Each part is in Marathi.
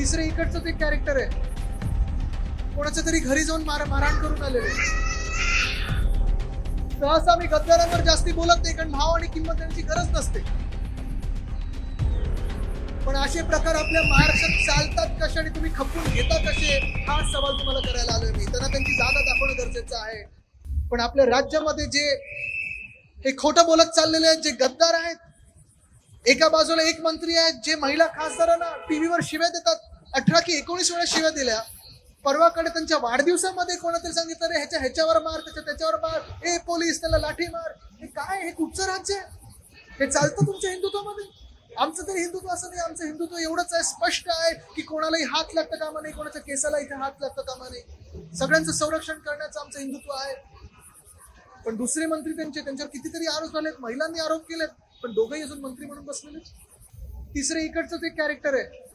तिसरे इकडचं ते कॅरेक्टर आहे. कोणाच्या तरी घरी जाऊन मार मारहाण करून आलेले. सहसा मी गद्दारांवर जास्ती बोलत नाही कारण भाव आणि किंमत त्यांची गरज नसते. पण असे प्रकार आपल्या महाराष्ट्रात चालतात कसे आणि तुम्ही खपून घेता कसे हा सवाल तुम्हाला करायला आलोय मी. त्यांना त्यांची जागा दाखवणं गरजेचं आहे. पण आपल्या राज्यामध्ये जे हे खोटं बोलत चाललेले आहेत जे गद्दार आहेत एका बाजूला एक मंत्री आहेत जे महिला खासदारांना टीव्हीवर शिव्या देतात अठरा की एकोणीस वेळा शिव्या दिल्या. परवाकडे त्यांच्या वाढदिवसामध्ये कोणातरी सांगितलं रे ह्याच्या ह्याच्यावर मार त्याच्या त्याच्यावर मार. ए पोलीस त्याला लाठी मार. हे काय? हे कुठचं राज्य आहे? हे चालतं तुमच्या हिंदुत्वामध्ये? आमचं तरी हिंदुत्व असं नाही आमचं हिंदुत्व एवढंच आहे स्पष्ट आहे की कोणालाही हात लागतं कामा नाही कोणाच्या केसाला इथे हात लागतं कामा नाही. सगळ्यांचं संरक्षण करण्याचं आमचं हिंदुत्व आहे. पण दुसरे मंत्री त्यांचे त्यांच्यावर कितीतरी आरोप झालेत महिलांनी आरोप केलेत पण दोघंही अजून मंत्री म्हणून बसलेले तिसरे इकडचं ते कॅरेक्टर आहे.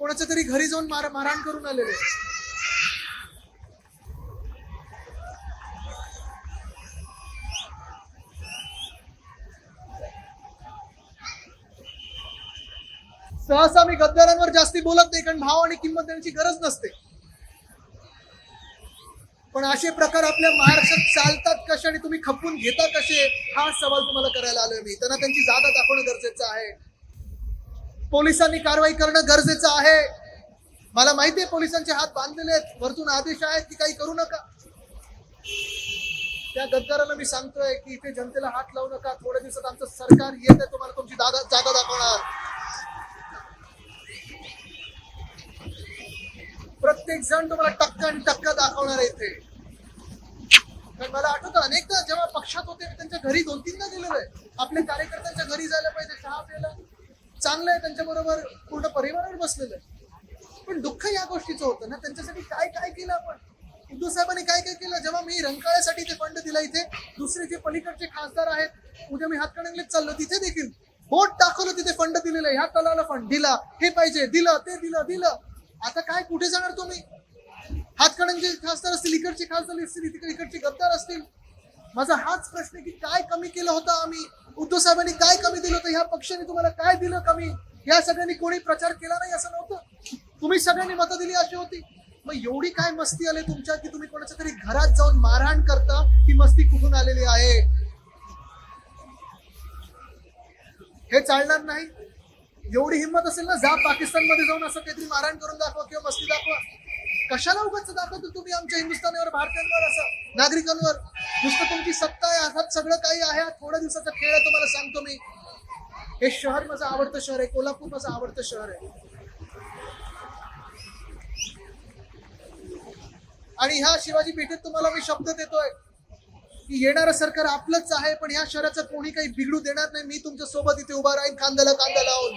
कोणाच्या तरी घरी जाऊन मार मारहाण करून आलेले. सहसा मी गद्दारांवर जास्ती बोलत नाही कारण भाव आणि किंमत त्यांची गरज नसते. पण असे प्रकार आपल्या महाराष्ट्रात चालतात कसे आणि तुम्ही खपून घेता कसे हा सवाल तुम्हाला करायला आलोय मी. त्यांना त्यांची जागा दाखवणं गरजेचं आहे. पोलिसांनी कारवाई करणं गरजेचं आहे. मला माहिती आहे पोलिसांचे हात बांधलेले आहेत. वरतून आदेश आहेत की काही करू नका. त्या गद्दाराला मी सांगतोय की इथे जनतेला हात लावू नका. थोड्या दिवसात आमचं सरकार येत आहे. तुम्हाला तुमची दादा जागा दाखवणार. प्रत्येक जण तुम्हाला टक्का आणि टक्का दाखवणार आहे इथे. कारण मला आठवतं अनेकदा जेव्हा पक्षात होते मी त्यांच्या घरी दोन तीनदा गेलेलो आहे. आपल्या कार्यकर्त्यांच्या घरी जायला पाहिजे चहा प्यायला. चांगलं आहे त्यांच्या बरोबर पूर्ण परिवारावर बसलेलं आहे. पण दुःख या गोष्टीचं होतं ना त्यांच्यासाठी काय काय केलं आपण? उद्धव साहेबांनी काय काय केलं? जेव्हा मी रंकाळ्यासाठी ते फंड दिला इथे दुसरे जे पलीकडचे खासदार आहेत उद्या मी हातकणंगलेत चाललो तिथे देखील बोट दाखवलं तिथे फंड दिलेलं ह्या तलाला फंड दिला हे पाहिजे दिलं ते दिलं दिलं. आता काय कुठे जाणार तुम्ही? हातकणंगचे खासदार असतील इकडचे खासदार असतील इकडचे गद्दार असतील. माझा हाच प्रश्न की काय कमी केलं होतं आम्ही? उद्धव साहेबांनी काय कमी दिलं होतं? ह्या पक्षाने तुम्हाला काय दिलं कमी? या सगळ्यांनी कोणी प्रचार केला नाही असं नव्हतं? तुम्ही सगळ्यांनी मतं दिली अशी होती. मग एवढी काय मस्ती आली तुमच्या की तुम्ही कोणाच्या तरी घरात जाऊन मारहाण करता? ही मस्ती कुठून आलेली आहे? हे चालणार नाही. एवढी हिंमत असेल ना जा पाकिस्तानमध्ये जाऊन असं काहीतरी मारहाण करून दाखवा किंवा मस्ती दाखवा. कशाला उगाच दाखवतो तुम्ही आमच्या हिंदुस्थानावर भारतीयांवर असं नागरिकांवर? नुसतं तुमची सत्ता आहे हातात सगळं काही आहे. हा थोड्या दिवसाचा खेळ आहे तुम्हाला सांगतो मी. हे शहर माझं आवडतं शहर आहे कोल्हापूर माझं आवडतं शहर आहे. आणि ह्या शिवाजी पेठेत तुम्हाला मी शब्द देतोय की येणारं सरकार आपलंच आहे पण ह्या शहराचं कोणी काही बिघडू देणार नाही. मी तुमच्यासोबत इथे उभा राहीन खांद्याला कांदा लावून.